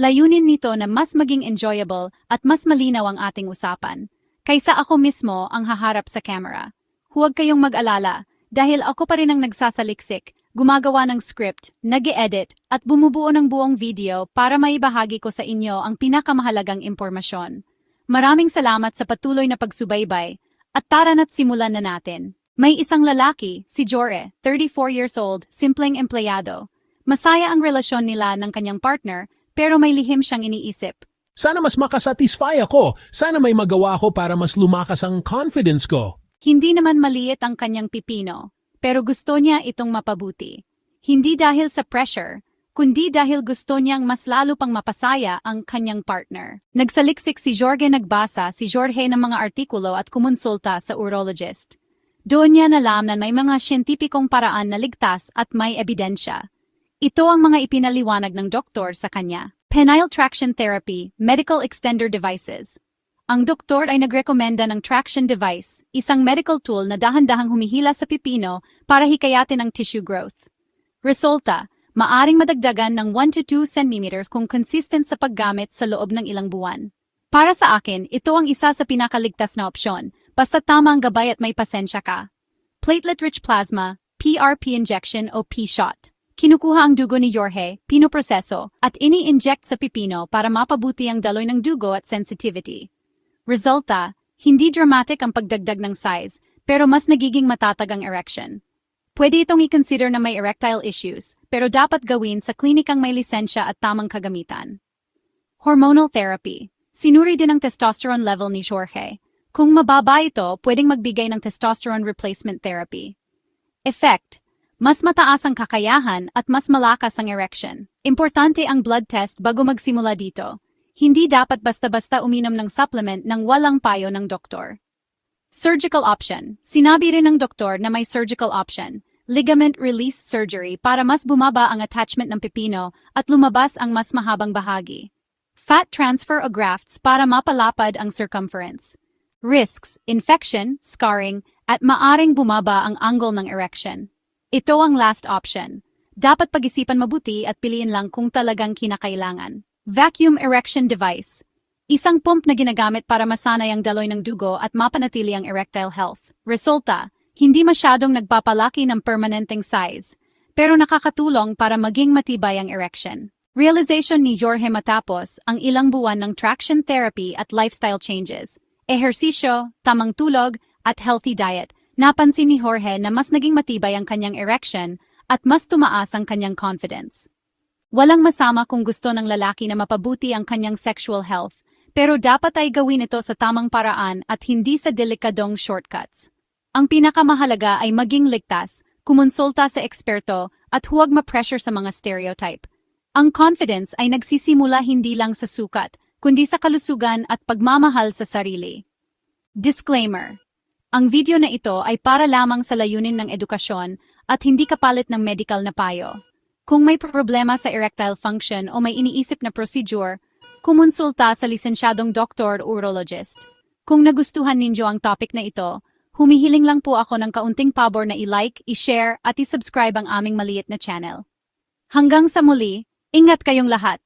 layunin nito na mas maging enjoyable at mas malinaw ang ating usapan. Kaysa ako mismo ang haharap sa camera. Huwag kayong mag-alala, dahil ako pa rin ang nagsasaliksik, gumagawa ng script, nag edit at bumubuo ng buong video para maibahagi ko sa inyo ang pinakamahalagang impormasyon. Maraming salamat sa patuloy na pagsubaybay, at tara na't simulan na natin. May isang lalaki, si Jore, 34 years old, simpleng empleyado. Masaya ang relasyon nila ng kanyang partner, pero may lihim siyang iniisip. Sana mas makasatisfy ako. Sana may magawa ako para mas lumakas ang confidence ko. Hindi naman maliit ang kanyang pipino, pero gusto niya itong mapabuti. Hindi dahil sa pressure, kundi dahil gusto niyang mas lalo pang mapasaya ang kanyang partner. Nagsaliksik si Jorge nagbasa si Jorge ng mga artikulo at kumonsulta sa urologist. Doon niya nalam na may mga siyentipikong paraan na ligtas at may ebidensya. Ito ang mga ipinaliwanag ng doktor sa kanya. Penile traction therapy, medical extender devices. Ang doktor ay nagrekomenda ng traction device, isang medical tool na dahan-dahang humihila sa pipino para hikayatin ang tissue growth. Resulta, maaring madagdagan ng 1 to 2 cm kung consistent sa paggamit sa loob ng ilang buwan. Para sa akin, ito ang isa sa pinakaligtas na opsyon, basta tama ang gabay at may pasensya ka. Platelet-rich plasma, PRP injection o P-shot. Kinukuha ang dugo ni Jorge, pinoproseso, at ini-inject sa pipino para mapabuti ang daloy ng dugo at sensitivity. Resulta, hindi dramatic ang pagdagdag ng size, pero mas nagiging matatag ang erection. Pwede itong i-consider na may erectile issues, pero dapat gawin sa klinikang may lisensya at tamang kagamitan. Hormonal therapy. Sinuri din ang testosterone level ni Jorge. Kung mababa ito, pwedeng magbigay ng testosterone replacement therapy. Effect. Mas mataas ang kakayahan at mas malakas ang erection. Importante ang blood test bago magsimula dito. Hindi dapat basta-basta uminom ng supplement ng walang payo ng doktor. Surgical option. Sinabi rin ng doktor na may surgical option. Ligament release surgery para mas bumaba ang attachment ng pipino at lumabas ang mas mahabang bahagi. Fat transfer o grafts para mapalapad ang circumference. Risks, infection, scarring, at maaring bumaba ang angle ng erection. Ito ang last option. Dapat pag-isipan mabuti at piliin lang kung talagang kinakailangan. Vacuum erection device. Isang pump na ginagamit para masanay ang daloy ng dugo at mapanatili ang erectile health. Resulta, hindi masyadong nagpapalaki ng permanenteng size, pero nakakatulong para maging matibay ang erection. Realization ni Jorge matapos ang ilang buwan ng traction therapy at lifestyle changes, ehersisyo, tamang tulog, at healthy diet napansin ni Jorge na mas naging matibay ang kanyang erection at mas tumaas ang kanyang confidence. Walang masama kung gusto ng lalaki na mapabuti ang kanyang sexual health, pero dapat ay gawin ito sa tamang paraan at hindi sa delikadong shortcuts. Ang pinakamahalaga ay maging ligtas, kumonsulta sa eksperto at huwag ma-pressure sa mga stereotype. Ang confidence ay nagsisimula hindi lang sa sukat, kundi sa kalusugan at pagmamahal sa sarili. Disclaimer ang video na ito ay para lamang sa layunin ng edukasyon at hindi kapalit ng medical na payo. Kung may problema sa erectile function o may iniisip na procedure, kumonsulta sa lisensyadong doktor o urologist. Kung nagustuhan ninyo ang topic na ito, humihiling lang po ako ng kaunting pabor na i-like, i-share at i-subscribe ang aming maliit na channel. Hanggang sa muli, ingat kayong lahat!